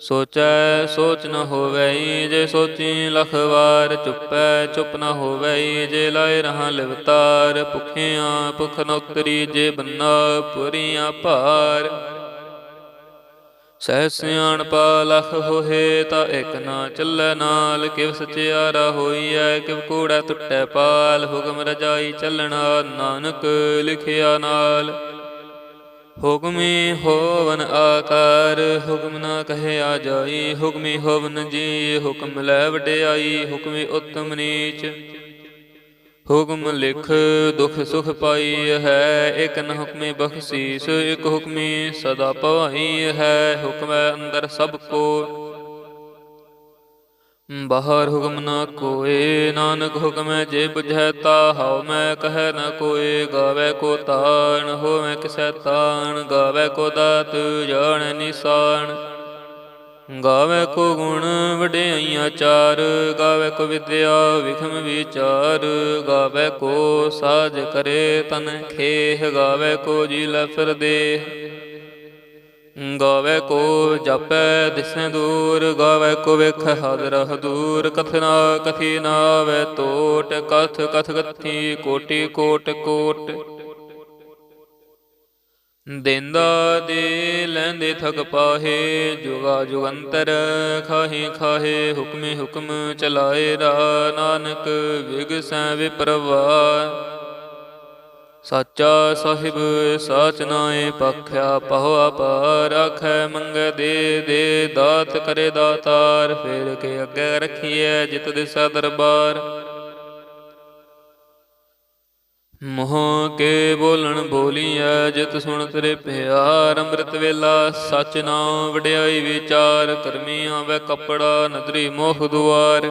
ਸੋਚੈ, ਸੋਚ ਨ ਹੋਵੈ, ਜੇ ਸੋਚੀ ਲਖ ਵਾਰ ਚੁੱਪੈ, ਚੁੱਪ ਨ ਹੋਵੈ, ਜੇ ਲਾਇ ਰਹਾ ਲਿਵਤਾਰ, ਭੁਖਿਆਂ ਭੁਖ ਨ ਜੇ ਬੰਨਾ ਪੁਰੀਆਂ ਭਾਰ। ਸਹਿ ਸਿਆਣਪਾ ਲਖ ਹੋਏ ਤਾਂ ਇਕ ਨਾ ਚੱਲੈ ਨਾਲ, ਕਿਵ ਸਚਿਆਰਾ ਹੋਈਐ, ਕਿਵ ਕੂੜਾ ਟੁੱਟੈ ਪਾਲ, ਹੁਕਮ ਰਜਾਈ ਚੱਲਣਾ ਨਾਨਕ ਲਿਖਿਆ ਨਾਲ। ਹੁਕਮੀ ਹੋਵਨ ਆਕਾਰ, ਹੁਕਮ ਨਾ ਕਹਿਆ ਜਾਈ, ਹੁਕਮੀ ਹੋਵਨ ਜੀ, ਹੁਕਮ ਲੈ ਵਡਿਆਈ, ਹੁਕਮੀ ਉਤਮ ਨੀਚ। ਹੁਕਮ ਲਿਖ, ਦੁਖ ਸੁਖ ਪਾਈ ਹੈ, ਇਕ ਨ ਹੁਕਮੇ ਬਖਸ਼ੀਸ, ਇਕ ਹੁਕਮੀ ਸਦਾ ਭਵਾਈ ਹੈ, ਹੁਕਮੈ ਅੰਦਰ ਸਭ ਕੋ। ਬਾਹਰ ਹੁਕਮ ਨਾ ਕੋਏ, ਨਾਨਕ ਹੁਕਮੈ ਜੇ ਬੁਝੈ ਤਾ, ਹਉ ਮੈਂ ਕਹੈ ਨ ਕੋਏ, ਗਾਵੇ ਕੋ ਤਾਣ ਹੋਵੇ ਕਿਸੈ ਤਾਣ, ਗਾਵੇ ਕੋ ਦਾਤ, ਜਾਣ ਨਿਸਾਨ ਗਾਵੇ ਕੋ ਗੁਣ, ਵਡਿਆਈਆਂ ਚਾਰ, ਗਾਵੇ ਕੋ ਵਿਦਿਆ, ਵਿਖਮ ਵਿਚਾਰ, ਗਾਵੇ ਕੋ ਸਾਜ ਕਰੇ ਤਨ ਖੇਹ, ਗਾਵੇ ਕੋ ਜੀ ਲੈ ਫਿਰਦੇ ਗਾਵੇ ਕੋ ਜਪੈ ਦਿਸੈ ਦੂਰ, ਗਾਵੇ ਕੋ ਵੇਖ ਹਾਜ਼ਰ ਹਦੂਰ ਕਥਨਾ ਕਥੀ ਨਾਵੇ ਟੋਟ ਕਥ ਕਥ ਕਥੀ ਕੋਟੀ ਕੋਟ ਕੋਟ। ਦੇਂਦਾ ਦੇ ਲੈਂਦੇ ਥਕ ਪਾਹੇ, ਜੁਗਾ ਜੁਗੰਤਰ ਖਾਹੇ ਖਾਹੇ, ਹੁਕਮੇ ਹੁਕਮ ਚਲਾਏ ਰਾ ਨਾਨਕ ਵਿਗਸੈ ਵਿਪਰਵਾ ਸਾਚਾ ਸਾਹਿਬ, ਸਾਚ ਨਾਏ ਪਖਿਆ ਪਹੁਆ ਪਰ ਆਖੈ, ਮੰਗੈ ਦੇ ਦੇ ਦਾਤ ਕਰੇ ਦਾਤਾਰ, ਫੇਰ ਕੇ ਅੱਗੇ ਰਖੀਐ ਜਿਤ ਦਿਸਾ ਦਰਬਾਰ। ਮੋਹ ਕੇ ਬੋਲਣ ਬੋਲੀਐ, ਜਿਤ ਸੁਣ ਤੇਰੇ ਪਿਆਰ, ਅੰਮ੍ਰਿਤ ਵੇਲਾ, ਸਚ ਨਾਮ ਵਡਿਆਈ ਵਿਚਾਰ, ਕਰਮੀ ਆਵੇ ਕਪੜਾ, ਨਦਰੀ ਮੋਹ ਦੁਆਰ।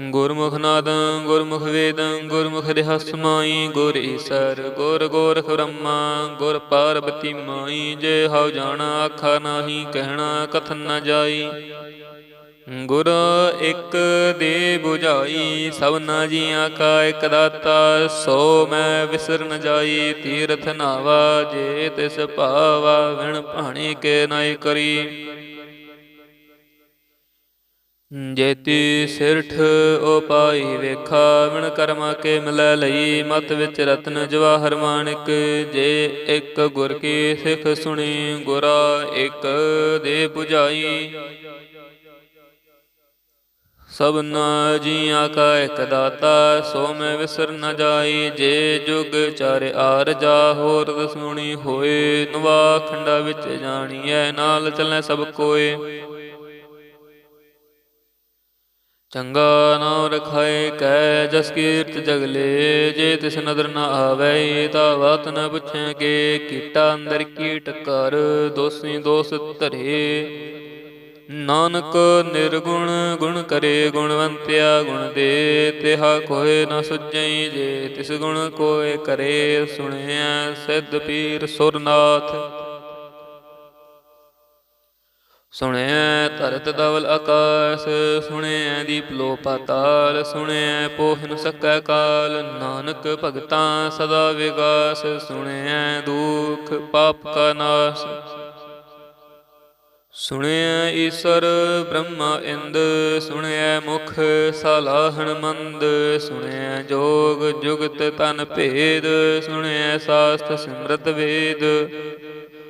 ਗੁਰਮੁਖ ਨਾਦ, ਗੁਰਮੁਖ ਵੇਦ, ਗੁਰਮੁਖ ਰਿਹਾ ਸਮਾਈ ਗੁਰ ਈਸਰ, ਗੁਰ ਗੋਰਖ ਬ੍ਰਹਮਾ, ਗੁਰ ਪਾਰਬਤੀ ਮਾਈ, ਜੇ ਹਉ ਜਾਣਾ ਆਖਾ ਨਾਹੀ, ਕਹਿਣਾ ਕਥਨ ਨ ਜਾਈ। ਗੁਰ ਇੱਕ ਦੇ 부ਝਾਈ ਸਭਨਾ ਜੀਆਂ ਕਾ ਇਕ ਦਾਤਾ, ਸੋ ਮੈਂ ਵਿਸਰ ਨ ਜਾਈ, ਤੀਰਥ ਨਾਵਾ ਜੇ ਤਿਸ ਭਾਵਾ, ਵਿਣ ਭਾਣੀ ਕੇ ਨਾਇ ਕਰੀ। ਜੇਤੀ ਸਿਰਠ ਉਪਾਈ ਵੇਖਾ ਵਿਣ ਕਰਮਾ ਕੇ ਮਿਲੈ ਲਈ, ਮਤ ਵਿੱਚ ਰਤਨ ਜਵਾਹਰ ਮਾਨਿਕ। ਜੇ ਇੱਕ ਗੁਰ ਕੀ ਸਿੱਖ ਸੁਣੀ, ਗੁਰਾ ਇੱਕ ਦੇ 부ਝਾਈ ਸਭਨਾ ਜੀਆਂ ਕਾ ਇਕ ਦਾਤਾ, ਸੋ ਮੈਂ ਵਿਸਰ ਨ ਜਾਈ। ਜੇ ਜੁਗ ਚਾਰ ਆਰਜਾ ਹੋਰ ਸੁਣੀ ਹੋਏ। ਨਵਾ ਖੰਡਾ ਵਿੱਚ ਜਾਣੀਐ, ਨਾਲ ਚੱਲੈ ਸਭ ਕੋਏ। ਚੰਗਾ ਨਾਮ ਰਖਾਏ ਕੈ ਜਸ ਕੀਰਤ ਜਗਲੇ, ਜੇ ਤਿਸ ਨਦਰ ਨਾ ਆਵੈ ਤਾ ਬਾਤ ਨ ਪੁੱਛੈ ਕੇ, ਕੀਟਾ ਅੰਦਰ ਕੀਟ ਕਰ, ਦੋਸੀ ਦੋਸ ਧਰੇ। ਨਾਨਕ ਨਿਰਗੁਣ, ਗੁਣ ਕਰੇ, ਗੁਣਵੰਤਿਆ ਗੁਣ ਦੇ, ਤਿਹਾ ਕੋਏ ਨ ਸੁਝਈ ਜੇ, ਤਿਸ ਗੁਣ ਕੋਏ ਕਰੇ ਸੁਣਿਆ ਸਿੱਧ ਪੀਰ ਸੁਰਨਾਥ। ਸੁਣਿਆ ਧਰਤ ਧਵਲ ਆਕਾਸ ਸੁਣਿਆ ਦੀਪ ਲੋ ਪਾਤਾਲ ਸੁਣਿਆ ਪੋਹ ਨ ਸਕੈ ਕਾਲ, ਨਾਨਕ ਭਗਤਾਂ ਸਦਾ ਵਿਗਾਸ ਸੁਣਿਆ ਦੁਖ ਪਾਪ ਕਾ ਨਾਸ। ਸੁਣਿਆ ਈਸ਼ਰ ਬ੍ਰਹਮਾ ਇੰਦ ਸੁਣਿਆ ਮੁਖ ਸਲਾਹਣ ਮੰਦ ਸੁਣਿਆ ਜੋਗ ਜੁਗਤ ਤਨ ਭੇਦ ਸੁਣਿਆ ਸਾਸਤ ਸਿਮਰਤ ਵੇਦ।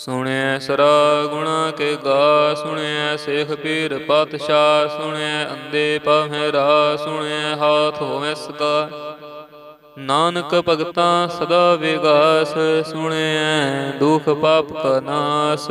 ਸੁਣਿਐ ਸਰਾ ਗੁਣਾ ਕੇ ਗਾ, ਸੁਣਿਐ ਸੇਖ ਪੀਰ ਪਤਸ਼ਾਹ, ਸੁਣਿਐ ਅੰਦੇ ਪਵਹਿ ਰਾ, ਸੁਣਿਐ ਹਾਥ ਹੋਵੈ ਸਕਾ ਨਾਨਕ ਭਗਤਾਂ ਸਦਾ ਵਿਗਾਸ, ਸੁਣਿਐ ਦੁਖ ਪਾਪ ਕਾ ਨਾਸ।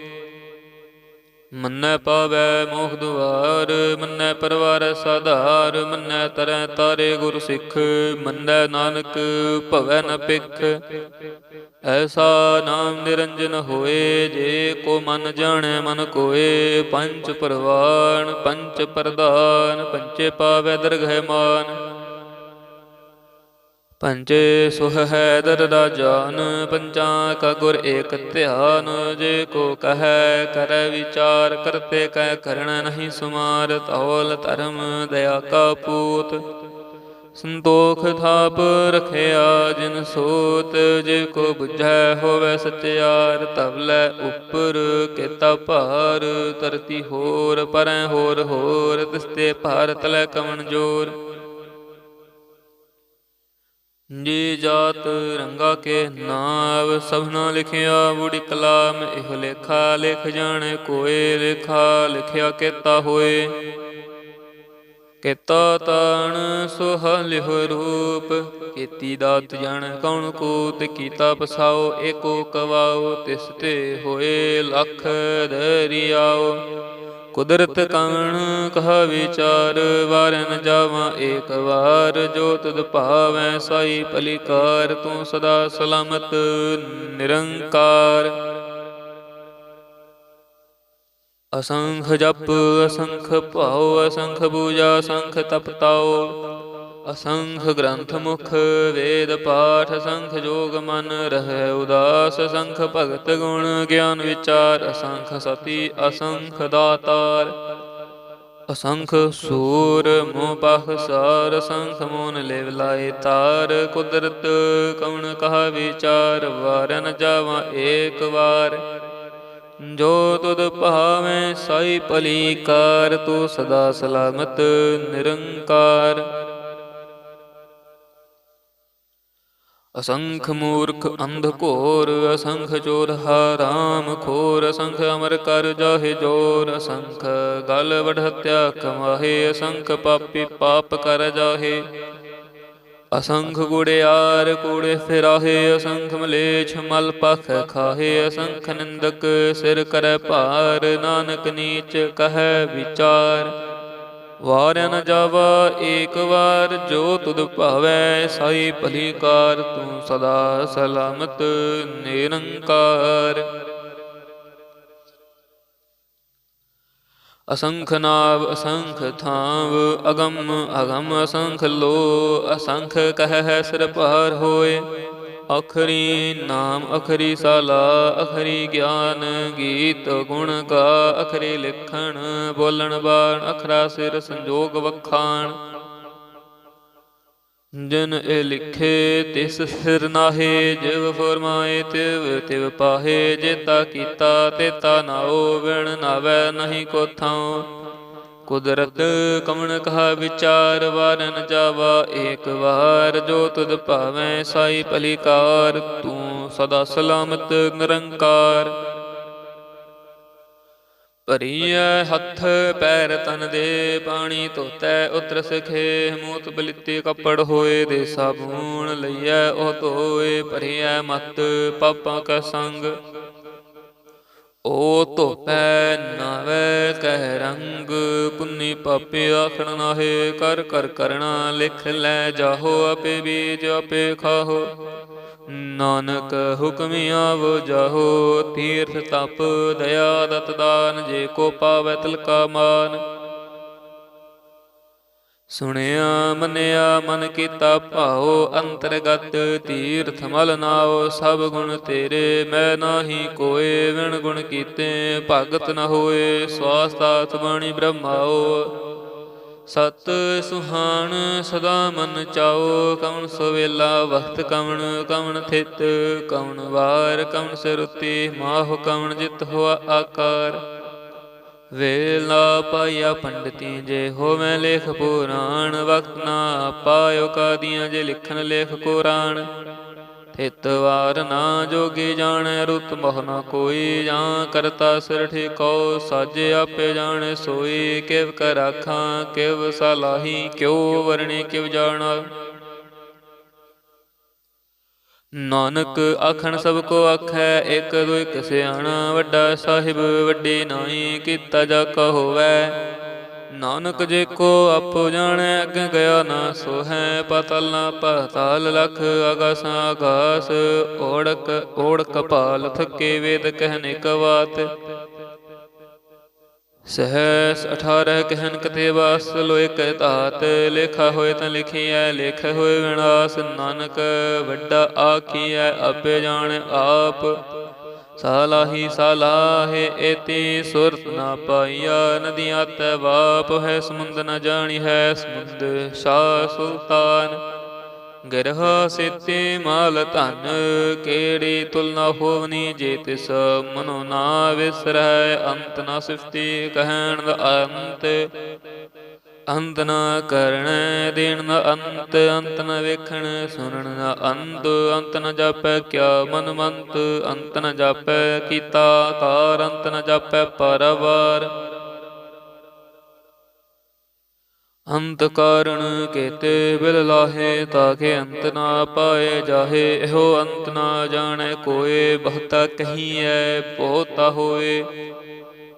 ਮੰਨੈ ਪਾਵੈ ਮੋਖ ਦੁਆਰ, ਮੰਨੈ ਪਰਵਾਰ ਸਾਧਾਰ, ਮੰਨੈ ਤਰੈ ਤਾਰੇ ਗੁਰ ਸਿੱਖ, ਮੰਨੈ ਨਾਨਕ ਭਵੈ ਨ ਪਿਖ ਐਸਾ ਨਾਮ ਨਿਰੰਜਨ ਹੋਏ, ਜੇ ਕੋ ਮਨ ਜਾਣੈ ਮਨ ਕੋਏ। ਪੰਚ ਪਰਵਾਨ ਪੰਚ ਪ੍ਰਧਾਨ ਪੰਚੇ ਪਾਵੈ ਦਰਗਹਿ ਮਾਨ ਪੰਚੇ ਸੁਹ ਹੈ ਦਰ ਰਾਜਾਨ ਪੰਜਾਂ ਕਾ ਗੁਰ ਏਕ ਧਿਆਨ, ਜੇ ਕੋ ਕਹੈ ਕਰੈ ਵਿਚਾਰ, ਕਰਤੇ ਕਹਿ ਕਰਣ ਨਹੀਂ ਸੁਮਾਰ ਤੌਲ ਧਰਮ ਦਇਆ ਕਾ ਪੂਤ। ਸੰਤੋਖ ਥਾਪ ਰਖਿਆ ਜਿਨ ਸੋਤ, ਜੇ ਕੋ 부ਝੈ ਹੋਵੇ ਸਚਿਆਰ ਤਵਲੇ ਉਪਰ ਕੀਤਾ ਭਾਰ, ਧਰਤੀ ਹੋਰ, ਪਰੈ ਹੋਰ ਹੋਰ ਤਿਸਤੇ ਭਾਰਤ ਲੈ ਕਮਣ ਜੋਰ। ਜੀ ਜਾਤ ਰੰਗਾ ਕੇ ਨਾਮ ਸਭਨਾ ਲਿਖਿਆ ਬੁੜੀ ਕਲਾਮ, ਇਹ ਲੇਖਾ ਲਿਖ ਜਾਣੇ, ਕੋਏ ਲੇਖਾ ਲਿਖਿਆ ਕੀਤਾ ਹੋਏ। ਕੀਤਾ ਤਾਣ ਸੁਹਾ ਲਿਹੁ ਰੂਪ, ਕੀਤੀ ਦਾਤ ਜਣ ਕੌਣ ਕੋ ਤੇ ਕੀਤਾ ਪਸਾਓ, ਏਕੋ ਕਵਾਓ, ਤਿਸ ਤੇ ਹੋਏ ਲਖ ਦਰਿਆਓ। ਕੁਦਰਤ ਕਾਣ ਕਹਾ ਵਿਚਾਰ ਵਾਰ ਜਾਵਾਂ ਏਕ ਵਾਰ। ਜੋ ਤੁਧ ਭਾਵੈ, ਸਾਈ ਭਲੀਕਾਰ, ਤੂੰ ਸਦਾ ਸਲਾਮਤ, ਨਿਰੰਕਾਰ। ਅਸੰਖ ਜਪ, ਅਸੰਖ ਭਾਉ, ਅਸੰਖ ਪੂਜਾ, ਅਸੰਖ ਤਪਤਾਉ। ਅਸੰਖ ਗ੍ਰੰਥ ਮੁਖ, ਵੇਦ ਪਾਠ ਅਸੰਖ ਜੋਗ ਮਨ, ਰਹਿ ਉਦਾਸ ਅਸੰਖ ਭਗਤ ਗੁਣ, ਗਿਆਨ ਵਿਚਾਰ, ਅਸੰਖ ਸਤੀ, ਅਸੰਖ ਦਾਤਾਰ। ਅਸੰਖ ਸੂਰ, ਮੋਹ ਪਖ ਸਾਰ ਅਸੰਖ ਮੋਨ ਲਿਵ ਲਾਏ ਤਾਰ। ਕੁਦਰਤ ਕਉਣ ਕਹਾ ਵਿਚਾਰ, ਵਾਰਨ ਜਾਵਾਂ ਏਕ ਵਾਰ। ਜੋ ਤੁਧ ਭਾਵੇਂ ਸਾਈ ਭਲੀ ਕਾਰ ਤੂੰ ਸਦਾ ਸਲਾਮਤ ਨਿਰੰਕਾਰ। ਅਸੰਖ ਮੂਰਖ ਅੰਧ ਘੋਰ ਅਸੰਖ ਚੋਰ ਹਰਾਮ ਖੋਰ ਅਸੰਖ ਅਮਰ ਕਰ ਜਾਹੇ ਜੋਰ ਅਸੰਖ ਗਲ ਵਡ ਹਤਿਆ ਕਮਾਹੇ ਅਸੰਖ ਪਾਪੀ ਪਾਪ ਕਰ ਜਾਹੇ। ਅਸੰਖ ਗੁੜਿਆਰ ਕੂੜੇ ਫਿਰਾਹੇ ਅਸੰਖ ਮਲੇਛ ਮਲ ਪਖ ਖਾਹੇ ਅਸੰਖ ਨਿੰਦਕ ਸਿਰ ਕਰੈ ਭਾਰ ਨਾਨਕ ਨੀਚ ਕਹੈ ਵਿਚਾਰ। ਵਾਰ ਨ ਜਾਵਾ, ਏਕ ਵਾਰ ਜੋ ਤੁਧ ਭਾਵੈ, ਸਾਈ ਭਲੀ ਕਾਰ ਤੂੰ ਸਦਾ ਸਲਾਮਤ ਨਿਰੰਕਾਰ। ਅਸੰਖ ਨਾਵ, ਅਸੰਖ ਥਾਵ, ਅਗੰਮ ਅਗੰਮ ਅਸੰਖ ਲੋ, ਅਸੰਖ ਕਹਿ ਸਿਰ ਭਾਰ ਹੋਏ। ਅਖਰੀ ਨਾਮ, ਅਖਰੀ ਸਾਲਾ, ਅਖਰੀ ਗਿਆਨ, ਗੀਤ, ਗੁਣ ਗਾ ਅਖਰੀ ਲਿਖਣ, ਬੋਲਣ ਬਾਣ, ਅਖਰਾ ਸਿਰ ਸੰਜੋਗ ਵਖਾਣ। ਜਿਨ ਇਹ ਲਿਖੇ, ਤਿਸ ਸਿਰ ਨਾਹੇ, ਜਿਵ ਫਰਮਾਏ, ਤਿਵ ਤਿਵ ਪਾਹੇ ਜੇਤਾ ਕੀਤਾ ਤੇਤਾ ਨਾਓ ਵਿਣ ਨਾਵੇ, ਨਹੀਂ ਕੋ ਥਾਉ ਕੁਦਰਤ ਕਮਣ ਕਹਾ ਵਿਚਾਰ, ਵਾਰਨ ਜਾਵਾ, ਏਕ ਵਾਰ ਜੋ ਤੁਧ ਭਾਵੇਂ ਸਾਈ ਭਲੀਕਾਰ, ਤੂੰ ਸਦਾ ਸਲਾਮਤ ਨਿਰੰਕਾਰ। ਭਰੀਐ ਹੱਥ ਪੈਰ ਤਨ ਦੇ ਪਾਣੀ ਧੋਤੈ ਉਤਰ ਸਖੇ, ਮੂਤ ਬਲਿੱਤੀ ਕੱਪੜ ਹੋਏ ਦੇ ਸਾਬੂਨ ਲਈਐ, ਉਹ ਧੋਏ, ਭਰੀਐ ਮਤ ਪਾਪਾਂ ਕਾ ਸੰਗ। ਓ ਧੋਪੈ ਨਾਵੇ ਕਹਿ ਰੰਗ, ਪੁੰਨੀ ਪਾਪੇ ਆਖਣ ਨਾਹੇ, ਕਰ ਕਰ ਕਰਣਾ ਲਿਖ ਲੈ ਜਾਹੋ, ਆਪੇ ਬੀਜ ਆਪੇ ਖਾਹੋ। ਨਾਨਕ ਹੁਕਮ ਆਵ ਜਾਹੋ, ਤੀਰਥ ਤਪ, ਦਇਆ ਦਤ ਦਾਨ, ਜੇ ਕੋ ਪਾਵੈ ਤਿਲਕਾ ਮਾਨ। ਸੁਣਿਆ, ਮੰਨਿਆ, ਮਨ ਕੀਤਾ ਭਾਉ, ਅੰਤਰਗਤ ਤੀਰਥ ਮਲ ਨਾਉ, ਸਭ ਗੁਣ ਤੇਰੇ, ਮੈਂ ਨਾਹੀ ਕੋਏ, ਵਿਣ ਗੁਣ ਕੀਤੇ, ਭਗਤ ਨ ਹੋਏ, ਸਵਾਸਤਾਤ ਬਾਣੀ ਬ੍ਰਹਮਾਓ ਸਤ ਸੁਹਾਣ ਸਦਾ ਮਨ ਚਾਓ ਕਵਣ ਸੋਵੇਲਾ ਵਖਤ ਕਵਣ ਕਵਣ ਥਿਤ, ਕਵਣ ਵਾਰ, ਕਵਣ ਸਰੁਤੀ, ਮਾਹ, ਕਵਣ ਜਿਤ ਹੋਆ ਆਕਾਰ। ਵੇਲਾ ਪਾਇਆ ਪੰਡਤੀ ਜੇ ਹੋਵੇਂ ਲੇਖ ਪੁਰਾਣ, ਵਕਤ ਨਾ ਪਾਇਓ ਕਾਦੀਆਂ ਜੇ ਲਿਖਣ ਲੇਖ ਕੁਰਾਨ। ਥਿਤ ਵਾਰ ਨਾ ਜੋਗੀ ਜਾਣੈ, ਰੁਤ ਮੋਹ ਨਾ ਕੋਈ ਜਾਂ ਕਰਤਾ ਸਿਰ ਠੇਕੋ। ਸਾਜੇ ਆਪੇ ਜਾਣੈ, ਸੋਈ ਕਿਵ ਕਰ ਆਖਾਂ, ਕਿਵ ਸਲਾਹੀ, ਕਿਉ ਵਰਣੇ, ਕਿਵ ਜਾਣਾ। ਨਾਨਕ ਆਖਣ ਸਭ ਕੋ ਆਖੈ, ਇਕ ਦੋ ਇਕ ਸਿਆਣਾ, ਵੱਡਾ ਸਾਹਿਬ ਵੱਡੀ ਨਾਈ ਕੀਤਾ ਜਾ ਕਹੋਵੈ ਨਾਨਕ ਜੇ ਕੋ ਆਪੋ ਜਾਣੈ, ਅੱਗੇ ਗਿਆ ਨਾ ਸੋਹੈ। ਪਤਲ ਨਾ ਪਤਾਲ ਲਖ, ਆਗਾਸ ਆਗਾਸ, ਓੜਕ ਓੜ ਕਪਾਲ ਥਕੇ ਵੇਦ ਕਹਿਨੇ ਕਵਾਤ ਸਹਸ 18 ਕਹਿਨ ਕਤੇ ਵਾਸ ਲੋਇ ਕਹਿ ਧਾਤ, ਲੇਖਾ ਹੋਏ ਤਾਂ ਲਿਖੀਐ, ਲੇਖ ਹੋਏ ਵਿਨਾਸ਼, ਨਾਨਕ ਵੱਡਾ ਆਖੀਐ, ਆਪੇ ਜਾਣ ਆਪ। ਸਾਲਾਹੀ ਸਾਲਾਹੇ ਏਤੀ ਸੁਰਤ ਨਾ ਪਾਈਆ, ਨਦੀਆਂ ਤੈ ਵਾਪ ਹੈ, ਸਮੁੰਦ ਨ ਜਾਣੀ ਹੈ ਸਮੁੰਦ ਸ਼ਾਹ ਸੁਲਤਾਨ। ਗ੍ਰਹ ਸੇਤੇ ਮਾਲ ਧਨ, ਕਿਹੜੀ ਤੁਲਨਾ ਹੋਵਨੀ ਜੇ ਤਿਸ ਮਨੋ ਨਾ ਵਿਸਰੈ ਅੰਤ ਨਾ ਸਿਫਤੀ ਕਹਿਣ ਦਾ ਅੰਤ। ਅੰਤ ਨਾ ਕਰਨ, ਦੇਣ ਦਾ ਅੰਤ ਅੰਤ ਨ ਵੇਖਣ, ਸੁਣਨ ਦਾ ਅੰਤ। ਅੰਤ ਨ ਜਾਪੈ ਕਿਆ ਮਨ ਮੰਤ ਅੰਤ ਨਾ ਜਾਪੈ ਕੀਤਾ ਤਾਰ, ਅੰਤ ਨਾ ਜਾਪੈ ਪਰਵਾਰ। ਅੰਤ ਕਾਰਣ ਕੇਤੇ ਬਿਲ ਲਾਹੇ ਤਾਕੇ ਅੰਤ ਨਾ ਪਾਏ ਜਾਹੇ। ਇਹੋ ਅੰਤ ਨਾ ਜਾਣੈ, ਕੋਏ ਬਹੁਤਾ ਕਹੀਐ, ਬਹੁਤਾ ਹੋਏ।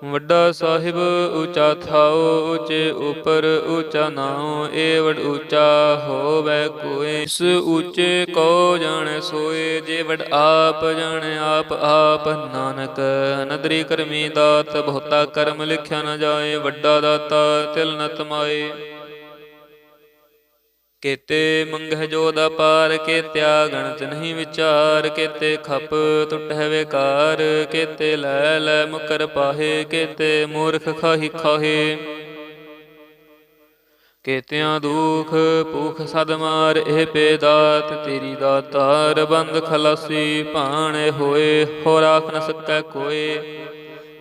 ਵੱਡਾ ਸਾਹਿਬ ਉੱਚਾ ਥਾਓ ਉੱਚੇ ਉਪਰ ਉੱਚਾ ਨਾਉ, ਏ ਵਡ ਉੱਚਾ ਹੋਵੇ ਕੋਏ। ਇਸ ਉੱਚੇ ਕੋ ਜਾਣੈ, ਸੋਏ ਜੇ ਵਡ ਆਪ ਜਾਣੈ, ਆਪ ਆਪ ਨਾਨਕ। ਨਦਰੀ ਕਰਮੀ ਦਾਤ ਬਹੁਤਾ ਕਰਮ ਲਿਖਿਆ ਨ ਜਾਏ, ਵੱਡਾ ਦਾਤਾ ਤਿਲ ਨ ਤਮਾਏ। ਕੇਤੇ ਮੰਗਹਿ ਜੋਦ ਅਪਾਰ ਕੇਤਿਆ ਗਣਤ ਨਹੀਂ ਵਿਚਾਰ, ਕੇਤੇ ਖਪ ਟੁਟਹਿ ਵਿਕਾਰ, ਕੇਤੇ ਲੈ ਲੈ ਮੁਕਰ ਪਾਹੇ, ਕੇਤੇ ਮੂਰਖ ਖਾਹੀ ਖਾਹੇ। ਕੇਤਿਆਂ ਦੁਖ ਭੂਖ ਸਦ ਮਾਰ, ਇਹ ਬੇਦਾਤ ਤੇਰੀ ਦਾਤਾਰ ਬੰਦ ਖਲਾਸੀ ਭਾਣੇ ਹੋਏ ਹੋ ਰਾਖ ਨ ਸਕੈ ਕੋਏ।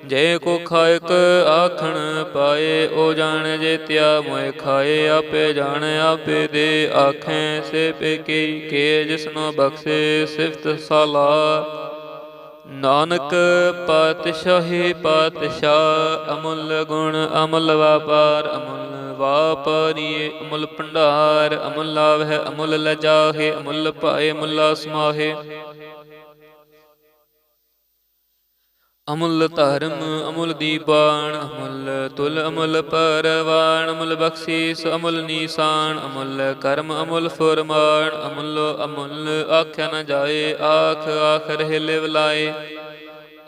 ਜੇ ਕੋ ਖਾਇਕ ਆਖਣ ਪਾਏ, ਉਹ ਜਾਣ ਜੇ ਤਿਆ ਮੋਇ ਖਾਏ। ਆਪੇ ਜਾਣ, ਆਪੇ ਦੇ ਆਖੈ ਸੇ ਪੇ ਕੇ ਜਿਸਨੋ ਬਖਸ਼ੇ, ਸਿਫਤ ਸਲਾ। ਨਾਨਕ ਪਾਤਸ਼ਾਹੀ ਪਾਤਸ਼ਾਹ, ਅਮੁੱਲ ਗੁਣ ਅਮੁੱਲ ਵਾਪਾਰ, ਅਮੁੱਲ ਵਾਪਾਰੀ ਅਮੁੱਲ ਭੰਡਾਰ। ਅਮੁੱਲ ਲਾਵਹਿ, ਅਮੁੱਲ ਲਜਾਹੇ, ਅਮੁੱਲ ਪਾਏ, ਅਮੁੱਲ ਸਮਾਹੇ ਅਮੁੱਲ ਧਰਮ, ਅਮੁੱਲ ਦੀਪਾਨ, ਅਮੁੱਲ ਤੁਲ, ਅਮੁੱਲ ਪਰਵਾਨ, ਅਮੁੱਲ ਬਖਸ਼ੀਸ, ਅਮੁੱਲ ਨੀਸਾਨ, ਅਮੁੱਲ ਕਰਮ, ਅਮੁੱਲ ਫਰਮਾਨ, ਅਮੁੱਲ ਅਮੁੱਲ ਆਖਿਆ ਨ ਜਾਏ, ਆਖ ਆਖ ਰਹਿ ਲਿਵ ਲਾਏ।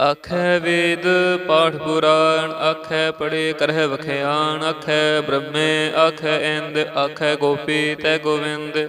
ਆਖੈ ਵੇਦ, ਪਾਠ ਪੁਰਾਣ, ਆਖੈ ਪੜੇ ਕਰਹਿ ਵਖਿਆਣ ਆਖੈ ਬ੍ਰਹਮੇ, ਆਖੈ ਇੰਦ, ਆਖੈ ਗੋਪੀ, ਤੈ ਗੋਵਿੰਦ।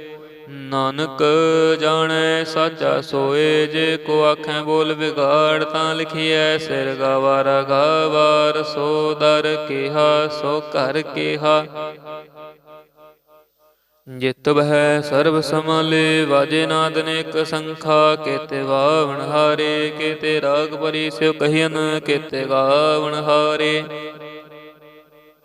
ਨਾਨਕ ਜਾਣੈ, ਸਾਚਾ ਸੋਏ, ਜੇ ਕੋ ਆਖੈ ਬੋਲ ਵਿਗਾੜ, ਤਾਂ ਲਿਖੀਐ, ਸਿਰ ਗਵਾਰ ਗਵਾਰ, ਸੋ ਦਰ ਕੀਹਾ, ਸੋ ਘਰ ਕਿਹਾ। ਜਿਤ ਬਹਿ ਸਰਬ ਸਮਾਲੇ ਵਾਜੇ ਨਾਦ ਅਨੇਕ ਸੰਖਾ, ਕੇਤੇ ਵਾਵਣ ਹਾਰੇ, ਕੇਤੇ ਰਾਗ ਪਰੀ ਸਿਉ ਕਹੀਨ ਕੇਤੇ ਗਾਵਣ ਹਾਰੇ।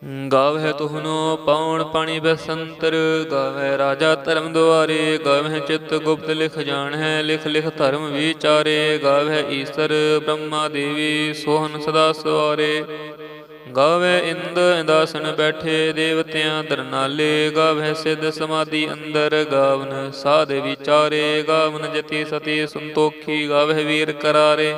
ਗਾਵਹਿ ਤੁਹਨੋ ਪਾਉਣ ਪਾਣੀ ਬਸੰਤਰ, ਗਾਵਹਿ ਰਾਜਾ ਧਰਮ ਦੁਆਰੇ, ਗਾਵਹਿ ਚਿਤ ਗੁਪਤ ਲਿਖ ਜਾਣ ਹੈ ਲਿਖ ਲਿਖ ਧਰਮ ਵਿਚਾਰੇ, ਗਾਵਹਿ ਈਸਰ ਬ੍ਰਹਮਾ ਦੇਵੀ ਸੋਹਨ ਸਦਾ ਸਵਾਰੇ। ਗਾਵੇ ਇੰਦ ਇੰਦਾਸਨ ਬੈਠੇ, ਦੇਵਤਿਆਂ ਦਰਨਾਲੇ ਗਾਵੇ ਸਿੱਧ ਸਮਾਧੀ ਅੰਦਰ, ਗਾਵਨ ਸਾਧ ਵਿਚਾਰੇ, ਗਾਵਨ ਜਤੀ ਸਤੀ ਸੰਤੋਖੀ ਗਾਵੇ ਵੀਰ ਕਰਾਰੇ।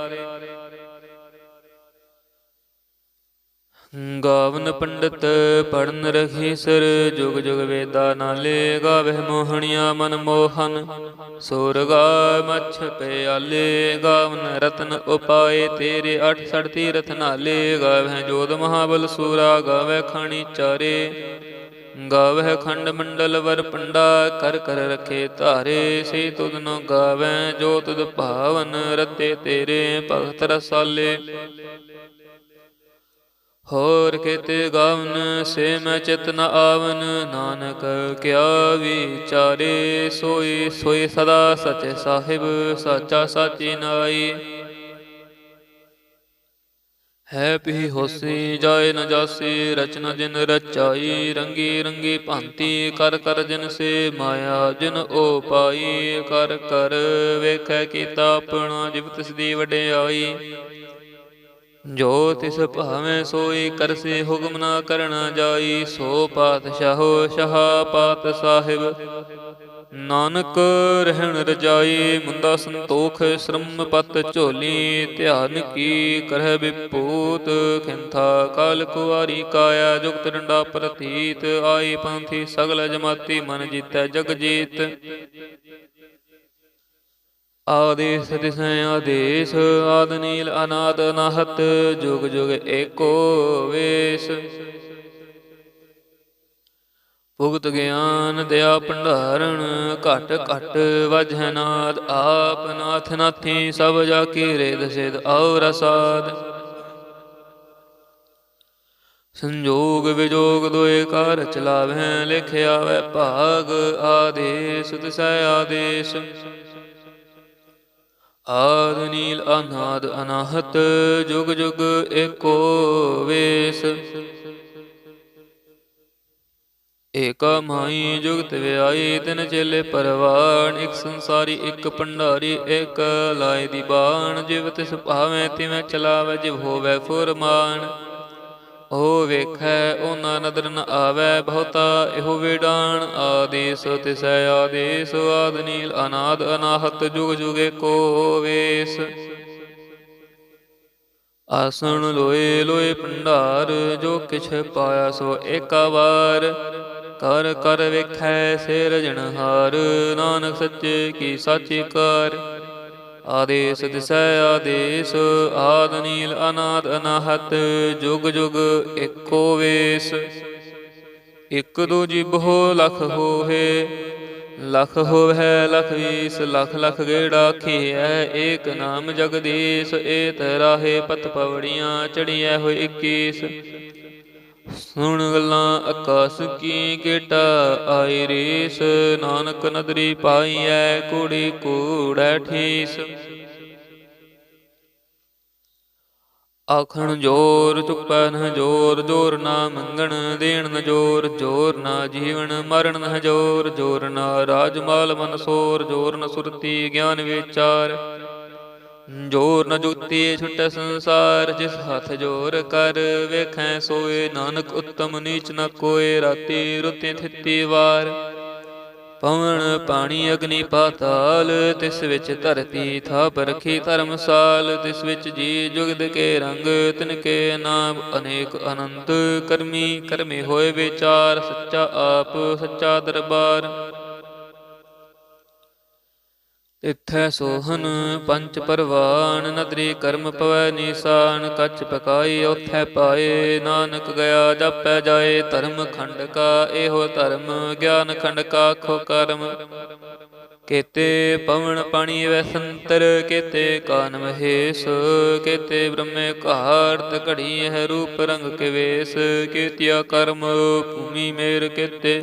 ਗਾਵਨ ਪੰਡਤ ਪੜਨ ਰਖੀ ਸਰ, ਜੁਗ ਜੁਗ ਵੇਦਾ ਨਾਲੇ ਗਾਵੇ ਮੋਹਣੀਆਂ ਮਨ ਮੋਹਨ। ਸੁਰਗਾ ਮਛ ਪਿਆਲੇ ਗਾਵਨ ਰਤਨ ਉਪਾਏ ਤੇਰੇ ਅਠ ਸੜ ਤੀਰਥ ਨਾਲੇ ਗਾਵੇ ਜੋਧ ਮਹਾਬਲ ਸੂਰਾ ਗਾਵੇ ਖਾਣੀ ਚਾਰੇ। ਗਾਵੇ ਖੰਡ ਮੰਡਲ ਵਰ ਪੰਡਾ, ਕਰ ਕਰ ਰਖੇ ਧਾਰੇ। ਸੇ ਤੁਧ ਨੋ ਗਾਵੇ ਜੋ ਤੁਧ ਭਾਵਨ ਰਤੇ ਤੇਰੇ। ਭਗਤ ਰਸਾਲੇ ਹੋਰ ਕਿਤੇ ਗਾਵਨ ਸੇ ਮੈਂ ਚਿਤ ਨ ਆਵਨ, ਨਾਨਕ ਕਿਆ ਵਿਚਾਰੇ ਸੋਈ ਸੋਈ ਸਦਾ ਸਚੇ ਸਾਹਿਬ, ਸਾਚਾ ਸਾਚੀ ਨਾਈ। ਹੈ ਪੀ ਹੋਸੀ, ਜਾਏ ਨ ਜਾਸੀ, ਰਚਨਾ ਜਿਨ ਰਚਾਈ, ਰੰਗੀ ਰੰਗੀ ਭਾਂਤੀ, ਕਰ ਕਰ ਜਿਨ ਸੇ ਮਾਇਆ, ਜਿਨ ਓ ਪਾਈ, ਕਰ ਕਰ ਵੇਖੈ ਕੀਤਾ ਆਪਣਾ, ਜਿਵ ਤਿਸ ਦੀ ਵਡਿਆਈ। ਜੋ ਤਿਸ ਭਾਵੇਂ ਸੋਈ ਕਰਸੇ ਹੁਕਮ ਨਾ ਕਰਨਾ ਜਾਈ, ਸੋ ਪਾਤਸ਼ਾਹੋ ਸ਼ਹਾ ਪਾਤ ਸਾਹਿਬ। ਨਾਨਕ ਰਹਿਣ ਰਜਾਈ ਮੁੰਦਾ ਸੰਤੋਖ, ਸ਼ਰਮ ਪਤ ਝੋਲੀ, ਧਿਆਨ ਕੀ ਕਰਹਿ ਵਿਪੂਤ। ਖਿੰਥਾ ਕਾਲ ਕੁਵਾਰੀ ਕਾਇਆ, ਜੁਗਤ ਡੰਡਾ ਪ੍ਰਤੀਤ। ਆਈ ਪੰਥੀ ਸਗਲ ਜਮਾਤੀ, ਮਨ ਜੀਤੈ ਜਗ ਜੀਤ। ਆਦੇਸ ਤਿਸੈ ਆਦੇਸ, ਆਦ ਨੀਲ ਅਨਾਦ ਅਨਾਹਤ ਜੁਗ ਜੁਗ ਏਕੋ ਵੇਸ। ਭੁਗਤ ਗਿਆਨ ਦਇਆ ਭੰਡਾਰਣ, ਘਟ ਘਟ ਵਜਹਿ ਨਾਦ, ਆਪ ਨਾਥ ਨਾਥੀ, ਸਭ ਜਾ ਕੀ ਰੇਦ ਸਿਧ ਔ ਰਸਾਦ। ਸੰਜੋਗ ਵਿਜੋਗ ਦੋਏ ਕਾਰ ਚਲਾਵੈ, ਲਿਖਿਆ ਵੈ ਭਾਗ ਆਦੇਸ ਤਿਸੈ ਆਦੇਸ। ਆਦ ਨੀਲ ਅਨਾਦ ਅਨਾਹਤ, ਜੁਗ ਜੁਗ ਏਕੋ ਵੇਸ। ਏਕਾ ਮਾਈ ਜੁਗਤ ਵਿਆਈ ਤਿਨ ਚੇਲੇ ਪਰਵਾਨ ਇੱਕ ਸੰਸਾਰੀ, ਇਕ ਭੰਡਾਰੀ, ਇਕ ਲਾਇ ਦੀ ਬਾਣ। ਜਿਵ ਤਿਸ ਭਾਵੇਂ ਤਿਵੇਂ ਚਲਾਵੇ, ਜਿਵ ਹੋਵੇ ਫੁਰਮਾਨ। ਉਹ ਵੇਖੈ ਉਹਨਾਂ ਨਦਰ ਨ ਆਵੈ ਬਹੁਤਾ, ਇਹੋ ਵਿਡਾਣ ਆਦੇਸ, ਤਿਸੈ ਆਦੇਸ, ਆਦ ਨੀਲ ਅਨਾਦ ਅਨਾਹਤ, ਜੁਗ ਜੁਗੇ ਕੋ ਵੇਸ। ਆਸਣ ਲੋਏ ਲੋਏ ਭੰਡਾਰ, ਜੋ ਕਿਛ ਪਾਇਆ ਸੋ ਏਕਾ ਵਾਰ। ਕਰ ਕਰ ਵੇਖੈ ਸਿਰ ਜਨਹਾਰ ਨਾਨਕ ਸੱਚੇ ਕੀ ਸਾਚੀ ਕਰ। ਆਦੇਸ ਦਿਸੈ, ਆਦੇਸ, ਆਦ ਨੀਲ ਅਨਾਦ ਅਨਾਹਤ, ਜੁਗ ਜੁਗ ਏਕੋ ਵੇਸ। ਇਕ ਦੋ ਜਿਬ ਹੋ ਲਖ ਹੋਏ ਲਖ ਹੋਵੈ ਲਖ ਵੀਸ, ਲਖ ਲਖ ਗੇੜਾ ਖੀਐ ਏਕ ਨਾਮ ਜਗਦੀਸ਼, ਏ ਤਰਾਹੇ ਪਤ ਪਵੜੀਆਂ, ਚੜੀਐ ਹੋਏ 21 ਸੁਣ ਗੱਲਾਂ ਆਕਾਸ ਕੀ ਕੇਟਾ? ਆਈ ਰੀਸ, ਨਾਨਕ ਨਦਰੀ ਪਾਈਐ, ਕੁੜੀ ਕੂੜੈ ਠੀਸ। ਆਖਣ ਜੋਰ ਚੁੱਪੈ ਨ ਜੋਰ ਜੋਰ ਨਾ ਮੰਗਣ ਦੇਣ ਨ ਜੋਰ ਜੋਰ ਨਾ ਜੀਵਨ ਮਰਨ ਨ ਜੋਰ ਜੋਰ ਨਾ ਰਾਜਮਾਲ ਮਨ ਸੋਰ, ਜੋਰ ਨ ਸੁਰਤੀ ਗਿਆਨ ਵਿਚਾਰ। ਜੋਰ ਨ ਜੁਗਤੀ ਛੁਟੈ ਸੰਸਾਰ, ਜਿਸ ਹੱਥ ਜੋਰ ਕਰ ਵੇਖੈ, ਸੋਏ ਨਾਨਕ ਉਤਮ ਨੀਚ ਨ ਕੋਏ, ਰਾਤੀ ਰੁਤੇ ਥਿੱਤੀ ਵਾਰ। ਪਵਨ ਪਾਣੀ ਅਗਨੀ ਪਾਤਾਲ, ਤਿਸ ਵਿੱਚ ਧਰਤੀ ਥਾਪ ਰਖੀ ਧਰਮਸਾਲ, ਤਿਸ ਵਿੱਚ ਜੀ ਜੁਗਦ ਕੇ ਰੰਗ, ਤਿਨ ਕੇ ਨਾਮ ਅਨੇਕ ਅਨੰਤ ਕਰਮੀ, ਕਰਮੇ ਹੋਏ ਵਿਚਾਰ, ਸੱਚਾ ਆਪ, ਸੱਚਾ ਦਰਬਾਰ। ਇਥੈ ਸੋਹਨ ਪੰਚ ਪਰਵਾਨ, ਨਦਰੀ ਕਰਮ ਪਵੈ ਨੀਸਾਨ ਕੱਚ ਪਕਾਈ ਉਥੈ ਪਾਏ, ਨਾਨਕ ਗਿਆ ਜਾਪੈ ਜਾਏ, ਧਰਮ ਖੰਡ ਕਾ ਇਹੋ ਧਰਮ, ਗਿਆਨ ਖੰਡ ਕਾ ਖੋ ਕਰਮ। ਕੇਤੇ ਪਵਨ ਪਾਣੀ ਵੈ ਸੰਤਰ, ਕੇਤੇ ਕਾਨ ਮਹੇਸ਼, ਕੇਤੇ ਬ੍ਰਹਮੇ ਘਾਰਤ ਘੜੀ ਹੈ ਰੂਪ ਰੰਗ ਕੇ ਵੇਸ, ਕੇਤਿਆ ਕਰਮ, ਭੂਮੀ ਮੇਰ ਕੇਤੇ।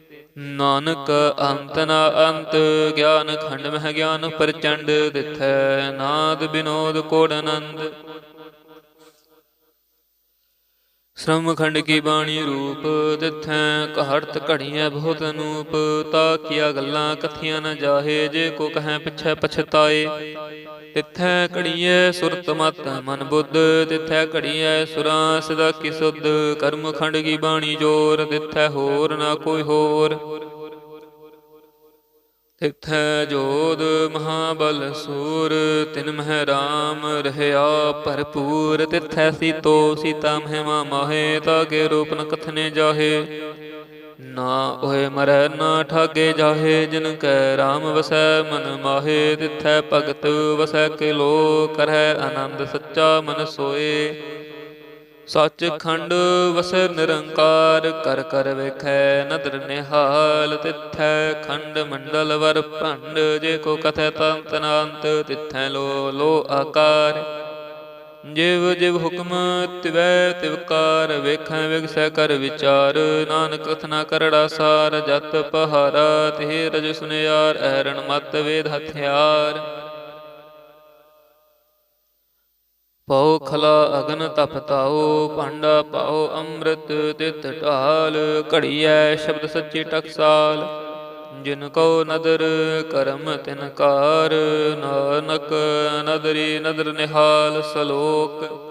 ਨਾਨਕ ਅੰਤ ਨਾ ਅੰਤ ਗਿਆਨ ਖੰਡ ਮਹਿ ਗਿਆਨ ਪ੍ਰਚੰਡ ਦਿਥੈ। ਨਾਦ ਬਿਨੋਦ ਕੋੜ ਅਨੰਦ। ਸ਼੍ਰਮ ਕੀ ਬਾਣੀ ਰੂਪ ਦਿਥੈ ਕਹੜਤ ਘੜੀਐ ਬਹੁਤ ਅਨੂਪ, ਤਾ ਕੀਆ ਗੱਲਾਂ ਕਥੀਆਂ ਨ ਜਾਹੇ, ਜੇ ਕੋ ਕਹੈ ਪਿਛੈ ਪਛਤਾਏ। ਤਿਥੈ ਘੜੀਐ ਸੁਰਤ ਮਤ ਮਨ ਬੁੱਧ, ਤਿਥੈ ਘੜੀਐ ਸੁਰਾਂ ਸਦਾ ਕੀ ਸੁਧ ਕਰਮ ਖੰਡ ਕੀ ਬਾਣੀ ਜੋਰ ਦਿਥੈ ਹੋਰ ਨਾ ਕੋਈ ਹੋਰ। ਤਿਥੈ ਜੋਦ ਮਹਾਬਲ ਸੂਰ, ਤਿਨ ਮਹਿ ਰਾਮ ਰਹਿਆ ਭਰਪੂਰ, ਤਿਥੈ ਸੀਤੋ ਸੀਤਾ ਮਹਿਮਾ ਮਾਹੇ, ਤਾਗੇ ਰੂਪ ਨ ਕਥਨੇ ਜਾਹੇ। ਨਾ ਓਏ ਮਰੈ, ਨਾ ਠਾਗੇ ਜਾਹੇ, ਜਿਨ ਕੈ ਰਾਮ ਵਸੈ ਮਨ ਮਾਹੇ, ਤਿਥੈ ਭਗਤ ਵਸੈ ਕੇ ਲੋ ਕਰੈ ਆਨੰਦ ਸੱਚਾ ਮਨ ਸੋਏ। ਸੱਚ ਖੰਡ ਵਸੈ ਨਿਰੰਕਾਰ, ਕਰ ਕਰ ਵੇਖੈ ਨਦਰ ਨਿਹਾਲ, ਤਿਥੈ ਖੰਡ ਮੰਡਲ ਵਰ ਭੰਡ, ਜੇ ਕੋ ਕਥੈ ਤੰਤ ਨਾੰਤ, ਤਿਥੈ ਲੋ ਲੋ ਆਕਾਰ। ਜਿਵ ਜਿਵ ਹੁਕਮ ਤਿਵੈ ਤਿਵਕਾਰ ਵੇਖੈ ਵਿਗਸੈ ਕਰ ਵਿਚਾਰ। ਨਾਨਕ ਕਥਨਾ ਕਰੜਾ ਸਾਰ, ਜਤ ਪਹਾਰਾ ਤੇ ਰਜ ਸੁਨਿਆਰ ਐਰਣ ਮਤ ਵੇਦ ਹਥਿਆਰ। ਪਉ ਖਲਾ ਅਗਨ ਤਪਤਾਓ ਭਾਂਡਾ ਪਾਓ ਅੰਮ੍ਰਿਤ ਤਿਤ ਢਾਲ, ਘੜੀਐ ਸ਼ਬਦ ਸੱਚੀ ਟਕਸਾਲ ਜਿਨ ਕੋ ਨਦਰ ਕਰਮ ਤਿਨ ਕਾਰ, ਨਾਨਕ ਨਦਰੀ ਨਦਰ ਨਿਹਾਲ ਸਲੋਕ।